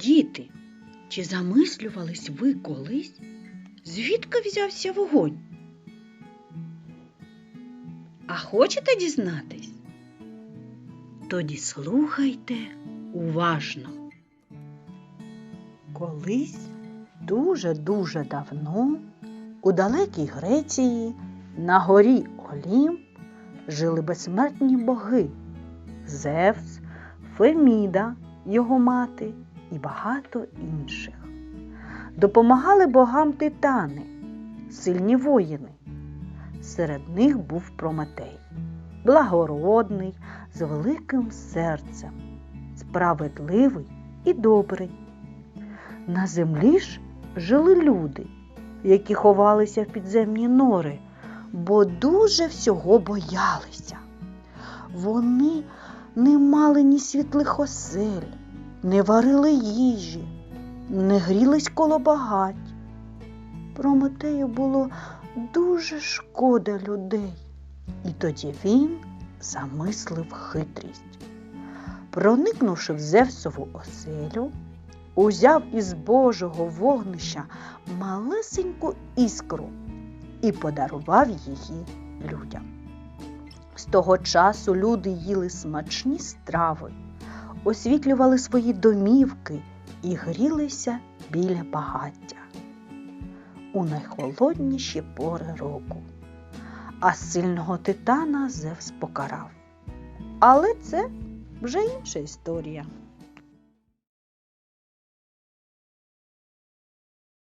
Діти, чи замислювались ви колись, звідки взявся вогонь? А хочете дізнатись? Тоді слухайте уважно. Колись дуже-дуже давно у далекій Греції на горі Олімп жили безсмертні боги Зевс, Феміда, його мати і багато інших. Допомагали богам титани, сильні воїни. Серед них був Прометей, благородний, з великим серцем, справедливий і добрий. На землі ж жили люди, які ховалися в підземні нори, бо дуже всього боялися. Вони не мали ні світлих осель, не варили їжі, не грілись коло багать. Прометею було дуже шкода людей, і тоді він замислив хитрість. Проникнувши в Зевсову оселю, узяв із Божого вогнища малесеньку іскру і подарував її людям. З того часу люди їли смачні страви, освітлювали свої домівки і грілися біля багаття у найхолодніші пори року. А сильного титана Зевс покарав. Але це вже інша історія.